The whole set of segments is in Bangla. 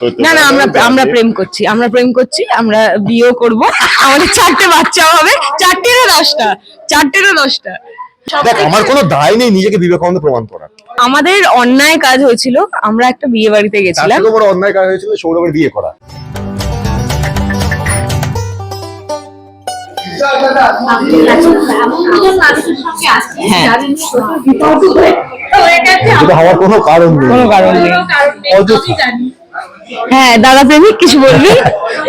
না না আমরা আমরা প্রেম করছি আমরা প্রেম করছি আমরা বিয়েও করব। আমাদের চারটে বাচ্চা হবে চারটে না দশটা চারটে না দশটা। দেখ আমার কোনো দায় নেই নিজেকে বিবেকানন্দ প্রমাণ করার। আমাদের অন্যায় কাজ হয়েছিল আমরা একটা বিয়ে বাড়িতে তার গেছিলাম। থেকে বড় অন্যায় কাজ হয়েছিল সৌরভের বিয়ে করা। হ্যাঁ। হওয়ার কোনো কারণ নেই। কোনো কারণ নেই। অযথা। হ্যাঁ দাদা প্রেমিক কিছু বলবি?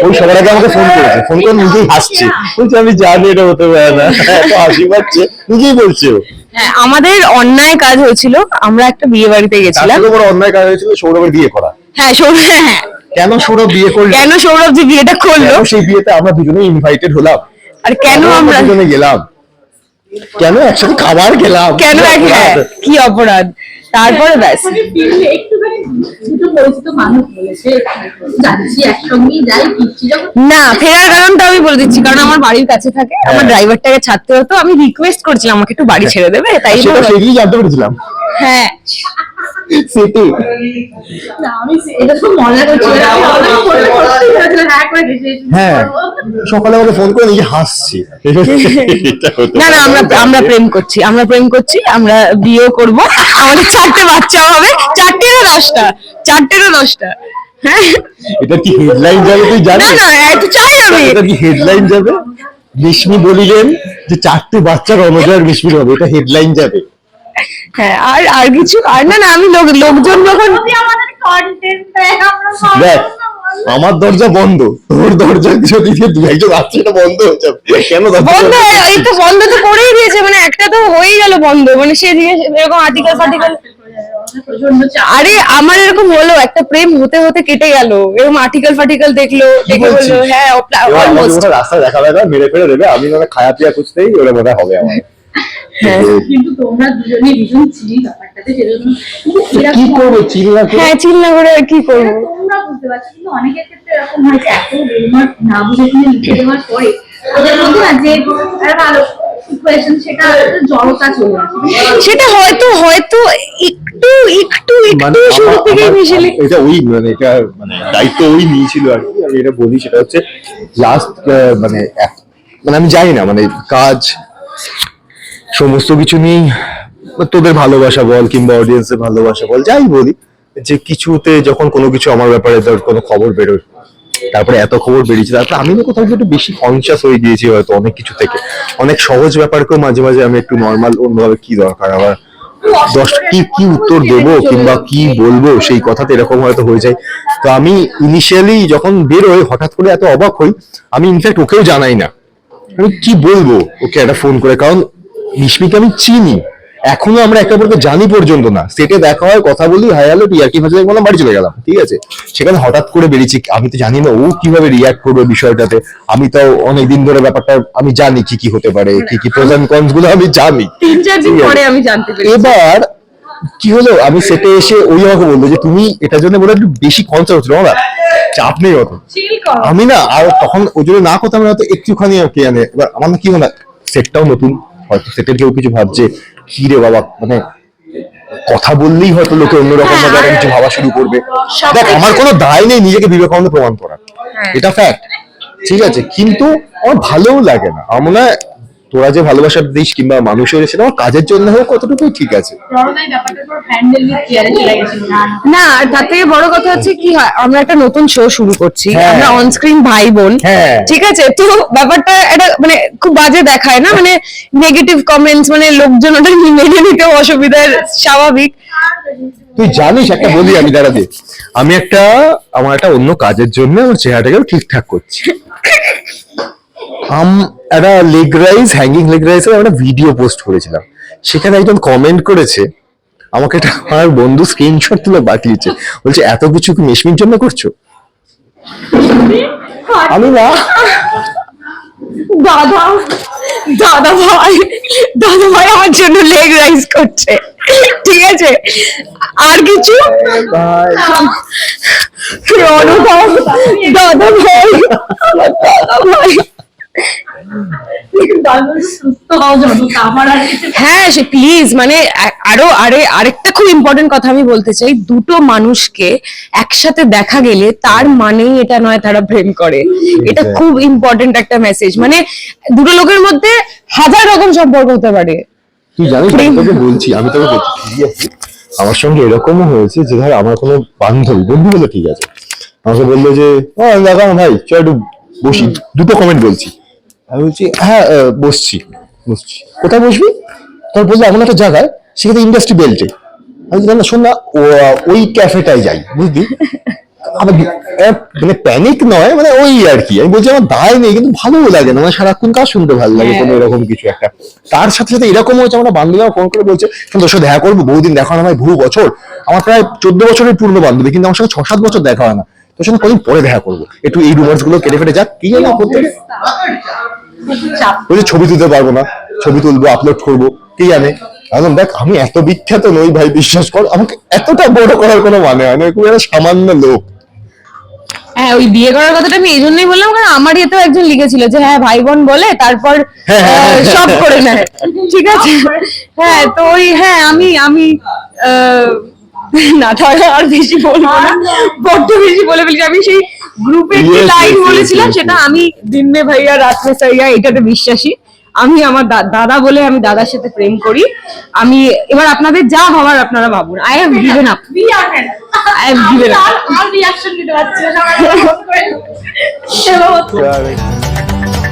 ওই সবার আগে আমাকে ফোন করেছে। ফোন করে নিজেই হাসছে বলছে আমি জানি এটা হতে পারে না। এত হাসি পাচ্ছে। নিজেই বলছে হ্যাঁ আমাদের অন্যায় কাজ হয়েছিল। আমরা একটা বিয়ে বাড়িতে তার গেছিলাম। বড় অন্যায় কাজ হয়েছিল সৌরভের বিয়ে করা। হ্যাঁ সৌরভ হ্যাঁ হ্যাঁ। কেন সৌরভ বিয়ে করল? কেন সৌরভ যে বিয়েটা করল? সেই বিয়েতে আমরা দুজনে ইনভাইটেড হলাম? আর কেন আমরা দুজনে গেলাম? কেন একসাথে খাবার গেলাম কেন হ্যাঁ, কি অপরাধ? তারপরে ব্যাস। দুটো পরিচিত মানুষ বলেছে যাচ্ছি একসঙ্গেই যাই ফিরছি। যখন না ফেরার কারণটা আমি বলে দিচ্ছি কারণ আমার বাড়ির কাছে থাকে আমার হ্যাঁ। ড্রাইভারটাকে ছাড়তে হতো আমি রিকোয়েস্ট করছিলাম আমাকে একটু বাড়ি ছেড়ে দেবে তাই। জানতে পেরেছিলাম। হ্যাঁ। সেটি ফোনে হ্যাঁ। হ্যাঁ করব। সকালে আমাকে ফোন করে নিজে হাসছি। না না আমরা আমরা প্রেম করছি আমরা প্রেম করছি আমরা বিয়েও করব আমাদের চারটে বাচ্চা হবে চারটে দশটা চারটে না দশটা। হ্যাঁ? এটা কি হেডলাইন যাবে তুই না জানিস? না একটু চাই আমি। এটা কি হেডলাইন যাবে? মিশমি বলিলেন যে চারটে বাচ্চা রণজয়ের মিশমির হবে এটা হেডলাইন যাবে। হ্যাঁ আর আর কিছু আর না না আমি লোক লোকজন যখন আমরা পারব দেখ আমার দরজা বন্ধ তোর দরজা যদি দিয়ে দু একজন আসছে এটা বন্ধ হয়ে যাবে। কেন বন্ধ এই তো বন্ধ তো করেই দিয়েছে মানে একটা তো হয়েই গেল বন্ধ মানে সে দিয়ে এরকম আর্টিকেল ফার্টিকেল আরে আমার এরকম হলো একটা প্রেম হতে হতে কেটে গেল। এরকম আর্টিকেল ফার্টিকেল দেখল দেখে? বলল হ্যাঁ অলমোস্ট ওরা রাস্তায় দেখা দেখা মেরে ফেলে দেবে আমি মানে খায়া পিয়া খুঁজতেই ওরা মনে হবে আমার। হ্যাঁ। কিন্তু তোমরা দুজনেই ভীষণ চিনি ব্যাপারটাতে সেজন্য কি করব চিল্লা করে হ্যাঁ চিন্তা করে আর কি করব? তোমরা বুঝতে পারছ কিন্তু অনেকের ক্ষেত্রে এরকম হয় যে এত না বুঝে শুনে লিখে দেওয়ার পরে ওদের মধ্যে না যে ভালো ইকুয়েশন সেটা জড়তা চলে আসে সেটা হয়তো হয়তো একটু একটু মানে একটু শুরু থেকে মিশেলে এটা ওই মানে এটা মানে দায়িত্ব ওই নিয়েছিল আর কি। আমি এটা বলি সেটা হচ্ছে লাস্ট মানে মানে আমি জানি না মানে কাজ সমস্ত কিছু নিয়েই তোদের ভালোবাসা বল কিংবা অডিয়েন্সের ভালোবাসা বল যাই বলি যে কিছুতে যখন কোনো কিছু আমার ব্যাপারে ধর কোনো খবর বেরোয় তারপরে এত খবর বেরিয়েছে, তারপরে আমি না কোথাও একটু বেশি কনসিয়াস হয়ে গিয়েছি হয়তো অনেক কিছু থেকে। অনেক সহজ ব্যাপারকেও মাঝে মাঝে আমি একটু নর্মাল অন্যভাবে কি দরকার? আবার দশ কি কি উত্তর দেব কিংবা কি বলব সেই কথাতে এরকম হয়তো হয়ে যায়। তো আমি ইনিশিয়ালি যখন বেরোই হঠাৎ করে এত অবাক হই, আমি ইনফ্যাক্ট ওকেও জানাই না। আমি কি বলব? ওকে একটা ফোন করে, কারণ মিশমিকে আমি চিনি। এখনও আমরা একে অপরকে জানি পর্যন্ত না। সেটে দেখা হয় কথা বলি হাই হ্যালো টিয়ারকি ফাজে বললাম বাড়ি চলে গেলাম ঠিক আছে? সেখানে হঠাৎ করে বেরিয়েছি আমি তো জানি না ও কীভাবে রিয়াক্ট করবে বিষয়টাতে। আমি তো অনেকদিন ধরে ব্যাপারটা আমি জানি কি কি হতে পারে কি কি প্রোজ কনসগুলো আমি জানি। তিন চার দিন পরে আমি জানতে পেরেছি। এবার কি হলো আমি সেটে এসে ওই আমাকে বলল যে তুমি এটার জন্য বলে একটু বেশি কনসার্ট হচ্ছিল না? চাপ নেই অত। আমি না আর তখন ওই জন্য না করতাম হয়তো একটুখানি আর কি জানে এবার আমার না কি মনে হয় সেটটাও নতুন হয়তো সেটের কেউ কিছু ভাবছে। কি রে বাবা? মানে কথা বললেই হয়তো লোকে অন্যরকম ভাবে কিছু ভাবা শুরু করবে। দেখ আমার কোনো দায় নেই নিজেকে বিবেকানন্দ প্রমাণ করার। হ্যাঁ। এটা ফ্যাক্ট ঠিক আছে? কিন্তু আমার ভালোও লাগে না। আমার হয় তোরা যে ভালোবাসা দিস কিংবা মানুষের সেটা আমার কাজের জন্য হোক কতটুকুই ঠিক আছে। গেছিল না না। তার থেকে বড় কথা হচ্ছে কি হয় আমরা একটা নতুন শো শুরু করছি হ্যাঁ। আমরা অন স্ক্রিন ভাই বোন হ্যাঁ। ঠিক আছে? তো ব্যাপারটা এটা মানে খুব বাজে দেখায় না? মানে নেগেটিভ কমেন্টস মানে লোকজন ওটা মেনে নিতে অসুবিধার স্বাভাবিক। তুই জানিস একটা বলি আমি দাঁড়াতে আমি একটা আমার একটা অন্য কাজের জন্য ওর চেহারাটাকেও ঠিকঠাক করছি। আম একটা লেগ রাইস হ্যাঙ্গিং লেগ রাইসের একটা ভিডিও পোস্ট করেছিলাম। সেখানে একজন কমেন্ট করেছে আমাকে একটা আমার বন্ধু স্ক্রিনশট তুলে পাঠিয়েছে। বলছে এত কিছু কি মিশমির জন্য করছ? আমি না। দাদা দাদা ভাই দাদা ভাই আমার জন্য লেগ রাইস করছে। ঠিক আছে? আর কিছু? দাদা ভাই দাদা ভাই বান্ধবী সুস্থ হও যত আমার আর কিছু হ্যাঁ সে প্লিজ মানে আরও আরে আরেকটা খুব ইম্পর্টেন্ট কথা আমি বলতে চাই। দুটো মানুষকে একসাথে দেখা গেলে তার মানেই এটা নয় তারা প্রেম করে। এটা খুব ইম্পর্টেন্ট একটা মেসেজ মানে দুটো লোকের মধ্যে হাজার রকম সম্পর্ক হতে পারে। তুই জানিস আমি তোকে বলছি আমি তোকে বলছি আমার সঙ্গে এরকমও হয়েছে যে ধর আমার কোনো বান্ধবী বন্ধু বলে ঠিক আছে। আমাকে বলল যে দেখো ভাই চল একটু বসি দুটো কমেন্ট বলছি। আমি বলছি হ্যাঁ বসছি বসছি। কোথায় বসবি? তোর বলল এমন একটা জায়গায় সেখানে ইন্ডাস্ট্রি বেল্টে আমি বললাম না শোন না ওই ক্যাফেটায় যাই বুঝলি? আমার মানে প্যানিক নয় মানে ওই আর কি। আমি বলছি আমার দায় নেই কিন্তু ভালো লাগে না মানে সারাক্ষণ কাজ শুনতে ভালো লাগে? কোনো এরকম কিছু একটা। তার সাথে সাথে এরকম হয়েছে আমার বান্ধবী ফোন করে বলছে "শোন, তোর সাথে দেখা করব বহুদিন দেখা হয় না বহু বছর। আমার প্রায় চোদ্দ বছরের পূর্ণ বান্ধবী কিন্তু আমার সঙ্গে ছ সাত বছর দেখা হয় না। তোর সঙ্গে কদিন পরে দেখা করব। একটু এই রুমার্সগুলো কেটে ফেটে যাক কি জানি বলছে ছবি তুলতে পারব না ছবি তুলবো আপলোড করব কি জানে। এখন দেখ আমি এত বিখ্যাত নই ভাই বিশ্বাস কর আমাকে এতটা বড় করার কোনো মানে হয় না খুব একটা সামান্য লোক। হ্যাঁ ওই বিয়ে করার কথাটা আমি এই জন্যই বললাম কারণ আমার ইয়েতেও একজন লিখেছিল যে হ্যাঁ ভাই বোন বলে তারপর হ্যাঁ, হ্যাঁ, হ্যাঁ, সব। করে নেয়। ঠিক আছে? হ্যাঁ তো ওই হ্যাঁ আমি আমি আহ, না তাহলে আর বেশি বলব না বড্ড বেশি বলে ফেলেছি। আমি সেই গ্রুপে যে লাইন বলেছিলাম সেটা আমি দিন মে ভাইয়া রাত মে সাইয়া এটাতে বিশ্বাসী। আমি আমার দাদা বলে আমি দাদার সাথে প্রেম করি। আমি এবার আপনাদের যা হওয়ার আপনারা ভাবুন। I have given up I am given up. আর- রিঅ্যাকশন দিতে পারছি না সবাই ফোন করে।